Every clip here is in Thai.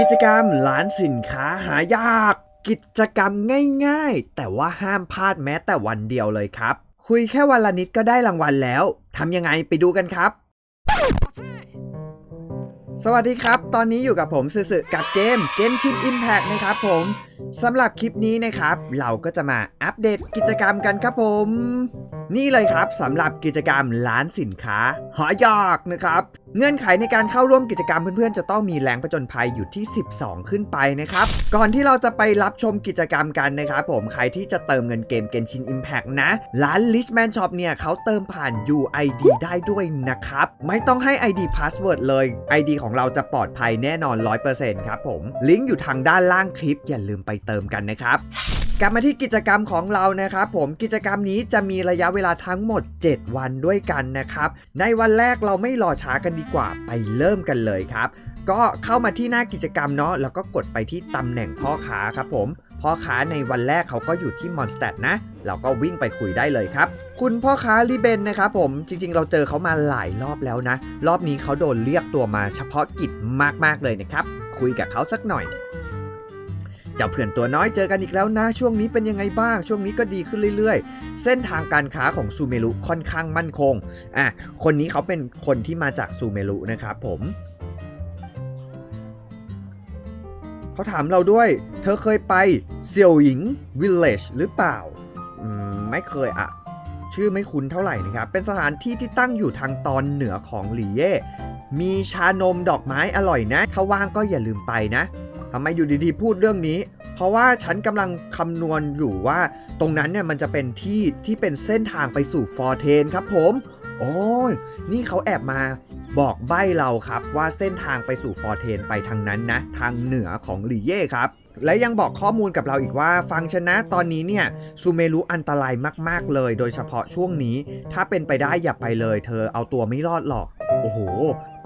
กิจกรรมร้านสินค้าหายาก กิจกรรมง่ายๆ แต่ว่าห้ามพลาดแม้แต่วันเดียวเลยครับ คุยแค่วันละนิดก็ได้รางวัลแล้วทำยังไงไปดูกันครับ สวัสดีครับ ตอนนี้อยู่กับผมสื่อๆกับเกม Genshin Impact นะครับผมสำหรับคลิปนี้นะครับ เราก็จะมาอัปเดตกิจกรรมกันครับผม นี่เลยครับสำหรับกิจกรรมร้านสินค้าหายากนะครับ เงื่อนไขในการเข้าร่วมกิจกรรมเพื่อนๆ จะต้องมีแรงผจญภัยอยู่ที่ 12 ขึ้นไปนะครับ ก่อนที่เราจะไปรับชมกิจกรรมกันนะครับผมใครที่จะเติมเงินเกม Genshin Impact นะ ร้าน Richman Shop เนี่ยเขาเติมผ่าน UID ได้ด้วยนะครับ ไม่ต้องให้ ID Password เลย ID ของเราจะปลอดภัยแน่นอน 100%ครับผมลิงก์อยู่ทางด้านล่างคลิปอย่าลืมไปเติมกันนะครับ กลับมาที่กิจกรรมของเรานะครับผมกิจกรรมนี้จะมีระยะเวลาทั้งหมด 7 วันด้วยกันนะครับ ในวันแรกเราไม่รอช้ากันดีกว่าไปเริ่มกันเลยครับ ก็เข้ามาที่หน้ากิจกรรมเนาะแล้วก็กดไปที่ตำแหน่งพ่อค้าครับผมพ่อค้าในวันแรกเขาก็อยู่ที่มอนสเต t นะ เราก็วิ่งไปคุยได้เลยครับ คุณพ่อค้าลิเบนนะครับผมจริงๆ เราเจอเขามาหลายรอบแล้วนะ รอบนี้เขาโดนเรียกตัวมาเฉพาะกิจมากๆเลยนะครับ คุยกับเขาสักหน่อย เจ้าเพื่อนตัวน้อยเจอกันอีกแล้วนะช่วงนี้เป็นยังไงบ้าง ช่วงนี้ก็ดีขึ้นเรื่อยๆ เส้นทางการค้าของซูเมรุค่อนข้างมั่นคงอะคนนี้เขาเป็นคนที่มาจากซูเมรุนะครับผมเขาถามเราด้วย เธอเคยไปเซียวหญิงวิลเลจหรือเปล่า อืม ไม่เคยอะชื่อไม่คุ้นเท่าไหร่นะครับ เป็นสถานที่ที่ตั้งอยู่ทางตอนเหนือของหลีเย่ มีชานมดอกไม้อร่อยนะ ถ้าว่างก็อย่าลืมไปนะ ทำไมอยู่ดีๆพูดเรื่องนี้ เพราะว่าฉันกำลังคำนวณอยู่ว่า ตรงนั้นเนี่ยมันจะเป็นที่ที่เป็นเส้นทางไปสู่ฟอร์เทนครับผม โอ้ยนี่เขาแอบมาบอกใบ้เราครับว่าเส้นทางไปสู่ฟอร์เทนไปทางนั้นนะ ทางเหนือของหลีเย่ครับและยังบอกข้อมูลกับเราอีกว่า ฟังชนะตอนนี้เนี่ยซูเมรุอันตรายมาก ๆ เลย โดยเฉพาะช่วงนี้ ถ้าเป็นไปได้อย่าไปเลย เธอเอาตัวไม่รอดหรอก โอ้โห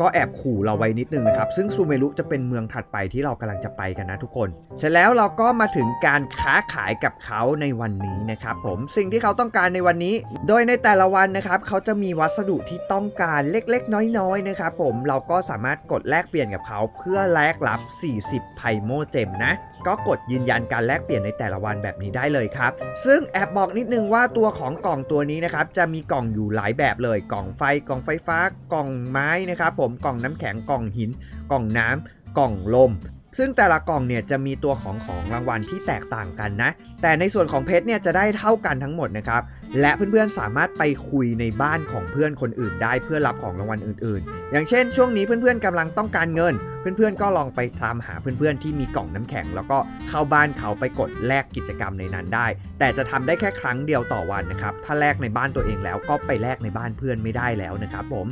ก็แอบขู่เราไว้นิดนึงนะครับ ซึ่งซูเมรุจะเป็นเมืองถัดไปที่เรากำลังจะไปกันนะทุกคนเสร็จแล้วเราก็มาถึงการค้าขายกับเขาในวันนี้นะครับผมสิ่งที่เขาต้องการในวันนี้ โดยในแต่ละวันนะครับเขาจะมีวัสดุที่ต้องการเล็กๆ น้อยๆนะครับผมเราก็สามารถกดแลกเปลี่ยนกับเขาเพื่อแลกรับ 40 ไพโมเจมนะก็กดยืนยันการแลกเปลี่ยนในแต่ละวันแบบนี้ได้เลยครับ ซึ่งแอบบอกนิดนึงว่าตัวของกล่องตัวนี้นะครับจะมีกล่องอยู่หลายแบบเลย กล่องไฟ กล่องไฟฟ้า กล่องไม้นะครับผมกล่องน้ำแข็งกล่องหิน กล่องน้ำกล่องลม ซึ่งแต่ละกล่องเนี่ยจะมีตัวของของรางวัลที่แตกต่างกันนะ แต่ในส่วนของเพชรเนี่ยจะได้เท่ากันทั้งหมดนะครับ และเพื่อนๆสามารถไปคุยในบ้านของเพื่อนคนอื่น ได้เพื่อรับของรางวัลอื่น ๆ อย่างเช่น ช่วงนี้เพื่อนๆกำลังต้องการเงิน เพื่อนๆก็ลองไปตามหาเพื่อนๆที่มีกล่องน้ำแข็ง แล้วก็เข้าบ้านเขาไปกดแลกกิจกรรมในนั้นได้ แต่จะทำได้แค่ครั้งเดียวต่อวันนะครับ ถ้าแลกในบ้านตัวเองแล้วก็ไปแลกในบ้านเพื่อนไม่ได้แล้วนะครับผม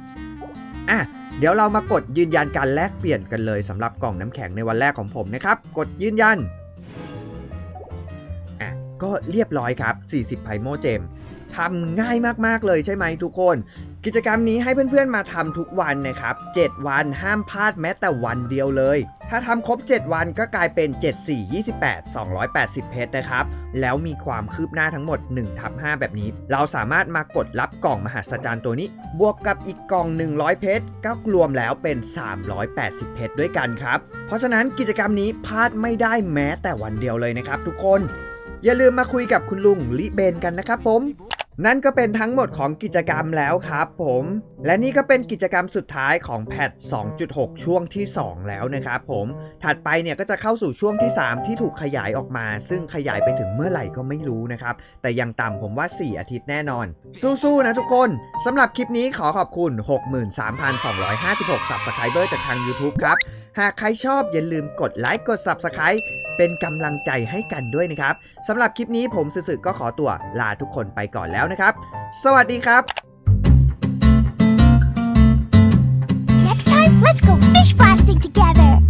อะเดี๋ยวเรามากดยืนยันการแลกเปลี่ยนกันเลยสำหรับกล่องน้ำแข็งในวันแรกของผมนะครับ กดยืนยัน ก็เรียบร้อยครับ 40ไพโมเจมทำง่ายมากๆเลยใช่ไหมทุกคน กิจกรรมนี้ให้เพื่อนๆมาทำทุกวันนะครับ 7 วันห้ามพลาดแม้แต่วันเดียวเลย ถ้าทำครบ 7 วันก็กลายเป็น 7 4 28 280 เพชรนะครับ แล้วมีความคืบหน้าทั้งหมด1ทับ5แบบนี้ เราสามารถมากดรับกล่องมหัศจรรย์ตัวนี้ บวกกับอีกกล่อง 100 เพชรก็รวมแล้วเป็น 380 เพชรด้วยกันครับ เพราะฉะนั้นกิจกรรมนี้พลาดไม่ได้แม้แต่วันเดียวเลยนะครับทุกคน อย่าลืมมาคุยกับคุณลุงลิเบนกันนะครับผม นั่นก็เป็นทั้งหมดของกิจกรรมแล้วครับผม และนี่ก็เป็นกิจกรรมสุดท้ายของแพท 2.6 ช่วงที่ 2 แล้วนะครับผม ถัดไปเนี่ยก็จะเข้าสู่ช่วงที่ 3 ที่ถูกขยายออกมา ซึ่งขยายไปถึงเมื่อไหร่ก็ไม่รู้นะครับ แต่ยังต่ำผมว่า 4 อาทิตย์แน่นอน สู้ๆนะทุกคนสำหรับคลิปนี้ขอขอบคุณ 63,256 Subscriber จากทาง YouTube ครับหากใครชอบอย่าลืมกดไลค์กด Subscribe เป็นกำลังใจให้กันด้วยนะครับสำหรับคลิปนี้ผมสึๆก็ขอตัวลาทุกคนไปก่อนแล้วนะครับ สวัสดีครับ Next time, let's go fish blasting together.